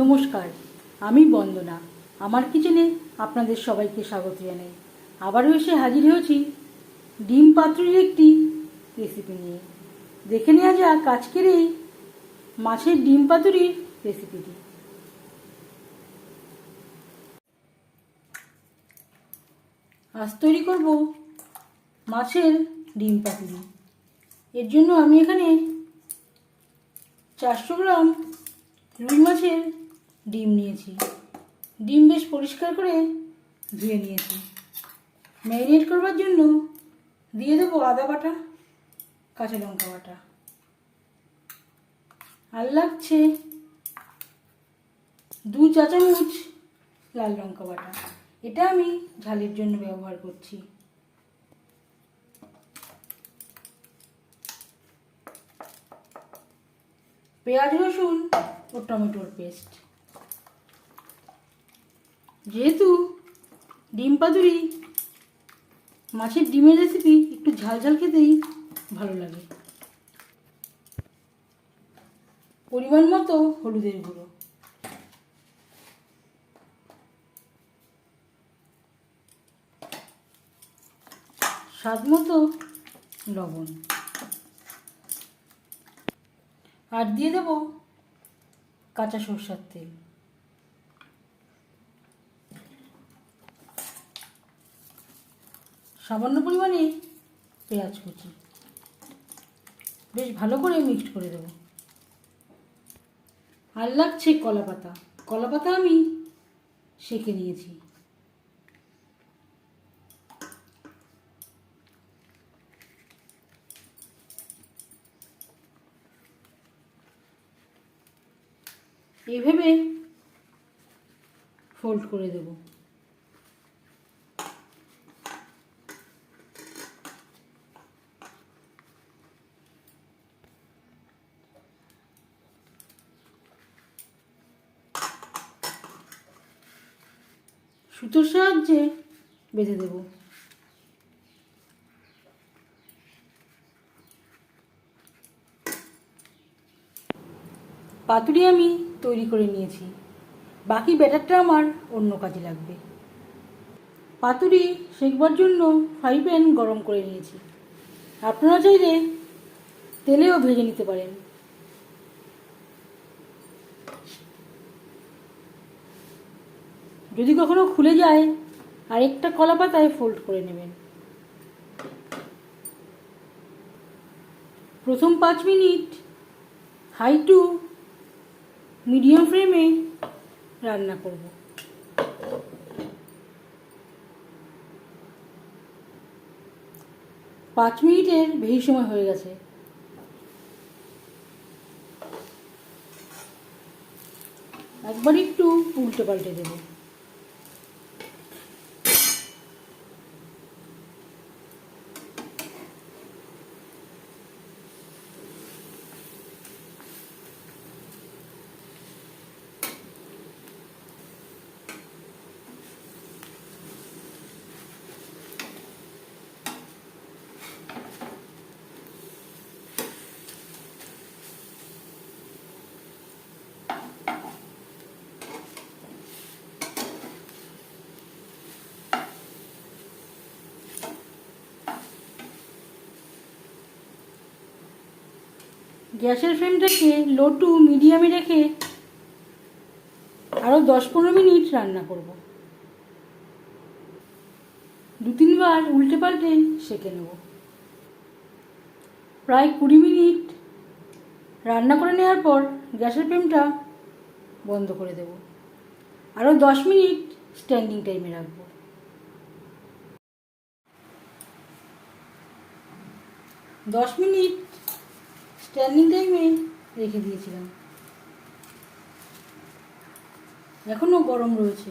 নমস্কার, আমি বন্দনা। আমার কিচেনে আপনাদের সবাইকে স্বাগত জানাই। আবারও এসে হাজির হয়েছি ডিম পাতুরির একটি রেসিপি নিয়ে। দেখে নেওয়া যাক আজকের এই মাছের ডিম পাতুরির রেসিপিটি আজ তৈরি করব মাছের ডিম পাতুরি। এর জন্য আমি এখানে চারশো গ্রাম রুই মাছের ডিম নিয়েছি। ডিম বেশ পরিষ্কার করে ধুয়ে নিয়েছি। ম্যারিনেট করবার জন্য দিয়ে দেবো আদা বাটা, কাঁচা লঙ্কা বাটা। আর লাগছে দু চা চামচ লাল লঙ্কা বাটা। এটা আমি ঝালের জন্য ব্যবহার করছি। পেঁয়াজ রসুন ও টমেটোর পেস্ট। যেহেতু ডিম পাতুরি মাছের ডিমের রেসিপি একটু ঝাল ঝাল খেতেই ভালো লাগে। পরিমাণ মতো হলুদের গুঁড়ো। স্বাদ মতো লবণ। আর দিয়ে দেব কাঁচা সরষার তেল। সামান্য পরিমাণে পেঁয়াজ কুচি। বেশ ভালো করে মিক্সড করে দেবো। আর লাগছে কলা পাতা কলা পাতা আমি সেঁকে নিয়েছি। এভাবে ফোল্ড করে দেব। সুতোর সাহায্যে বেঁধে দেব। পাতুরি আমি তৈরি করে নিয়েছি। বাকি ব্যাটারটা আমার অন্য কাজে লাগবে। পাতুরি শেখবার জন্য ফ্রাই প্যান গরম করে নিয়েছি। আপনারা চাইলে তেলেও ভেজে নিতে পারেন। যদি কখনো খুলে যায়, আরেকটা কলা পাতায় ফোল্ড করে নেবেন। প্রথম পাঁচ মিনিট হাই টু মিডিয়াম ফ্লেমে রান্না করব। পাঁচ মিনিটের বেশি সময় হয়ে গেছে। একবার একটু উল্টে পাল্টে দেবো। গ্যাসের ফ্লেমটাকে লো টু মিডিয়ামে রেখে আরও দশ পনেরো মিনিট রান্না করব। দু তিনবার উল্টে পাল্টে সেঁকে নেব। প্রায় কুড়ি মিনিট রান্না করে নেওয়ার পর গ্যাসের ফ্লেমটা বন্ধ করে দেব। আরও দশ মিনিট স্ট্যান্ডিং টাইমে রাখব। দশ মিনিট স্ট্যান্ডিং টাইমে রেখে দিয়েছিলাম। এখনও গরম রয়েছে।